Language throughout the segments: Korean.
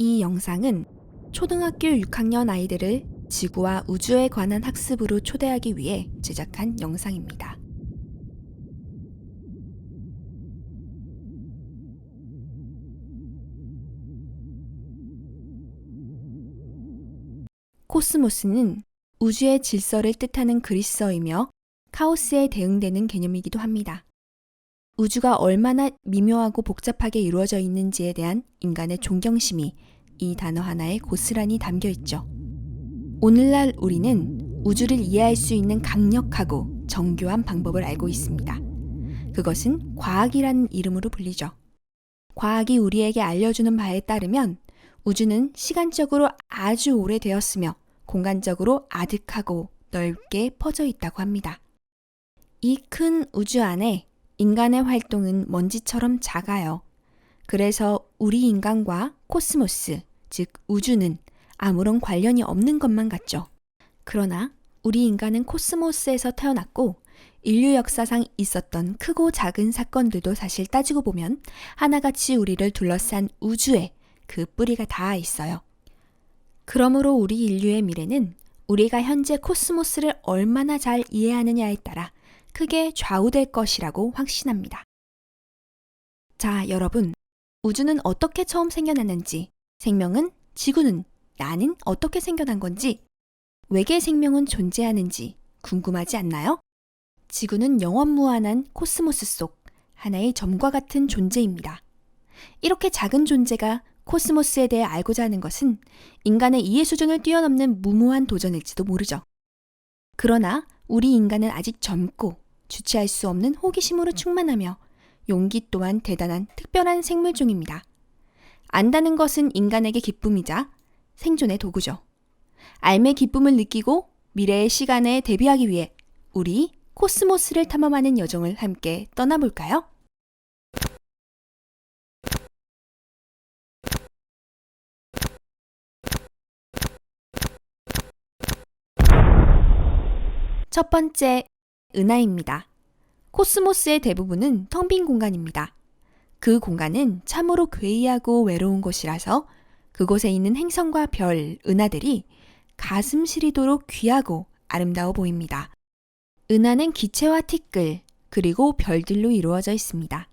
이 영상은 초등학교 6학년 아이들을 지구와 우주에 관한 학습으로 초대하기 위해 제작한 영상입니다. 코스모스는 우주의 질서를 뜻하는 그리스어이며 카오스에 대응되는 개념이기도 합니다. 우주가 얼마나 미묘하고 복잡하게 이루어져 있는지에 대한 인간의 존경심이 이 단어 하나에 고스란히 담겨 있죠. 오늘날 우리는 우주를 이해할 수 있는 강력하고 정교한 방법을 알고 있습니다. 그것은 과학이라는 이름으로 불리죠. 과학이 우리에게 알려주는 바에 따르면 우주는 시간적으로 아주 오래되었으며 공간적으로 아득하고 넓게 퍼져 있다고 합니다. 이 큰 우주 안에 인간의 활동은 먼지처럼 작아요. 그래서 우리 인간과 코스모스, 즉 우주는 아무런 관련이 없는 것만 같죠. 그러나 우리 인간은 코스모스에서 태어났고 인류 역사상 있었던 크고 작은 사건들도 사실 따지고 보면 하나같이 우리를 둘러싼 우주에 그 뿌리가 닿아 있어요. 그러므로 우리 인류의 미래는 우리가 현재 코스모스를 얼마나 잘 이해하느냐에 따라 크게 좌우될 것이라고 확신합니다. 자, 여러분. 우주는 어떻게 처음 생겨났는지, 생명은, 지구는, 나는 어떻게 생겨난 건지, 외계 생명은 존재하는지 궁금하지 않나요? 지구는 영원무한한 코스모스 속 하나의 점과 같은 존재입니다. 이렇게 작은 존재가 코스모스에 대해 알고자 하는 것은 인간의 이해 수준을 뛰어넘는 무모한 도전일지도 모르죠. 그러나 우리 인간은 아직 젊고 주체할 수 없는 호기심으로 충만하며 용기 또한 대단한 특별한 생물종입니다. 안다는 것은 인간에게 기쁨이자 생존의 도구죠. 삶의 기쁨을 느끼고 미래의 시간에 대비하기 위해 우리 코스모스를 탐험하는 여정을 함께 떠나볼까요? 첫 번째, 은하입니다. 코스모스의 대부분은 텅 빈 공간입니다. 그 공간은 참으로 괴이하고 외로운 곳이라서 그곳에 있는 행성과 별, 은하들이 가슴 시리도록 귀하고 아름다워 보입니다. 은하는 기체와 티끌, 그리고 별들로 이루어져 있습니다.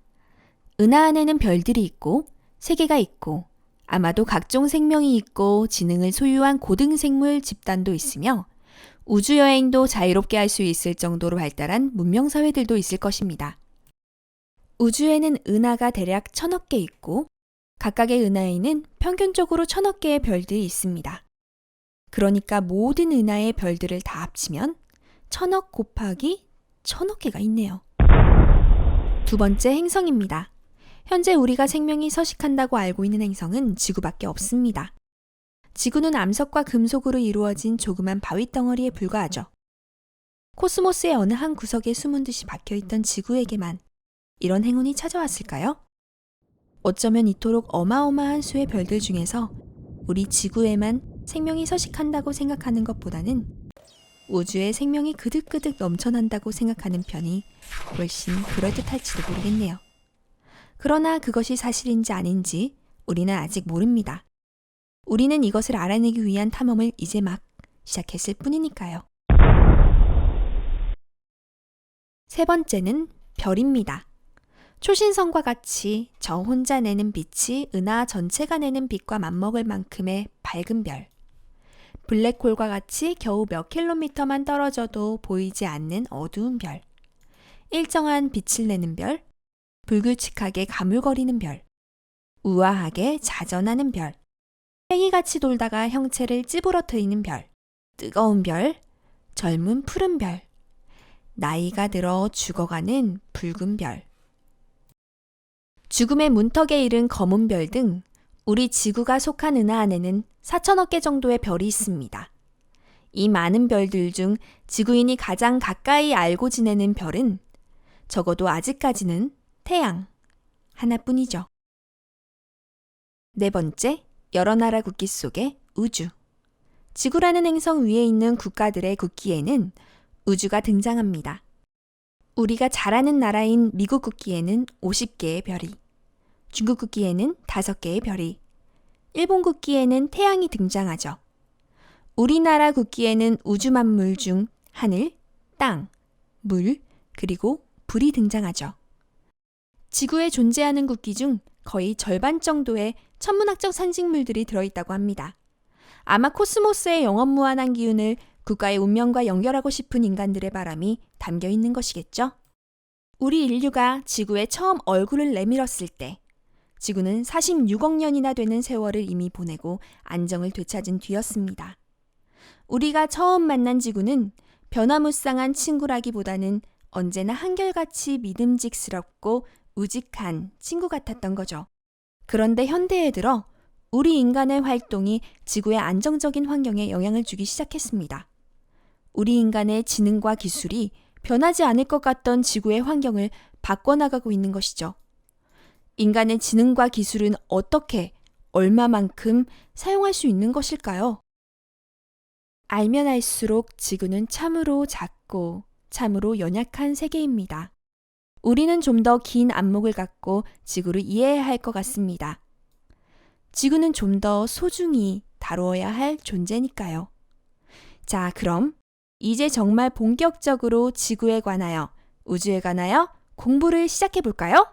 은하 안에는 별들이 있고, 세계가 있고, 아마도 각종 생명이 있고 지능을 소유한 고등생물 집단도 있으며 우주여행도 자유롭게 할 수 있을 정도로 발달한 문명사회들도 있을 것입니다. 우주에는 은하가 대략 천억 개 있고 각각의 은하에는 평균적으로 천억 개의 별들이 있습니다. 그러니까 모든 은하의 별들을 다 합치면 천억 곱하기 천억 개가 있네요. 두 번째 행성입니다. 현재 우리가 생명이 서식한다고 알고 있는 행성은 지구밖에 없습니다. 지구는 암석과 금속으로 이루어진 조그만 바위 덩어리에 불과하죠. 코스모스의 어느 한 구석에 숨은 듯이 박혀있던 지구에게만 이런 행운이 찾아왔을까요? 어쩌면 이토록 어마어마한 수의 별들 중에서 우리 지구에만 생명이 서식한다고 생각하는 것보다는 우주에 생명이 그득그득 넘쳐난다고 생각하는 편이 훨씬 그럴듯할지도 모르겠네요. 그러나 그것이 사실인지 아닌지 우리는 아직 모릅니다. 우리는 이것을 알아내기 위한 탐험을 이제 막 시작했을 뿐이니까요. 세 번째는 별입니다. 초신성과 같이 저 혼자 내는 빛이 은하 전체가 내는 빛과 맞먹을 만큼의 밝은 별. 블랙홀과 같이 겨우 몇 킬로미터만 떨어져도 보이지 않는 어두운 별. 일정한 빛을 내는 별. 불규칙하게 가물거리는 별. 우아하게 자전하는 별. 팽이같이 돌다가 형체를 찌부러뜨리는 별, 뜨거운 별, 젊은 푸른 별, 나이가 들어 죽어가는 붉은 별, 죽음의 문턱에 이른 검은 별 등 우리 지구가 속한 은하 안에는 4천억 개 정도의 별이 있습니다. 이 많은 별들 중 지구인이 가장 가까이 알고 지내는 별은 적어도 아직까지는 태양 하나뿐이죠. 네 번째, 여러 나라 국기 속의 우주. 지구라는 행성 위에 있는 국가들의 국기에는 우주가 등장합니다. 우리가 잘 아는 나라인 미국 국기에는 50개의 별이, 중국 국기에는 5개의 별이, 일본 국기에는 태양이 등장하죠. 우리나라 국기에는 우주 만물 중 하늘, 땅, 물, 그리고 불이 등장하죠. 지구에 존재하는 국기 중 거의 절반 정도의 천문학적 산직물들이 들어있다고 합니다. 아마 코스모스의 영원 무한한 기운을 국가의 운명과 연결하고 싶은 인간들의 바람이 담겨 있는 것이겠죠? 우리 인류가 지구에 처음 얼굴을 내밀었을 때, 지구는 46억 년이나 되는 세월을 이미 보내고 안정을 되찾은 뒤였습니다. 우리가 처음 만난 지구는 변화무쌍한 친구라기보다는 언제나 한결같이 믿음직스럽고 우직한 친구 같았던 거죠. 그런데 현대에 들어 우리 인간의 활동이 지구의 안정적인 환경에 영향을 주기 시작했습니다. 우리 인간의 지능과 기술이 변하지 않을 것 같던 지구의 환경을 바꿔나가고 있는 것이죠. 인간의 지능과 기술은 어떻게, 얼마만큼 사용할 수 있는 것일까요? 알면 알수록 지구는 참으로 작고 참으로 연약한 세계입니다. 우리는 좀 더 긴 안목을 갖고 지구를 이해해야 할 것 같습니다. 지구는 좀 더 소중히 다루어야 할 존재니까요. 자, 그럼 이제 정말 본격적으로 지구에 관하여, 우주에 관하여 공부를 시작해 볼까요?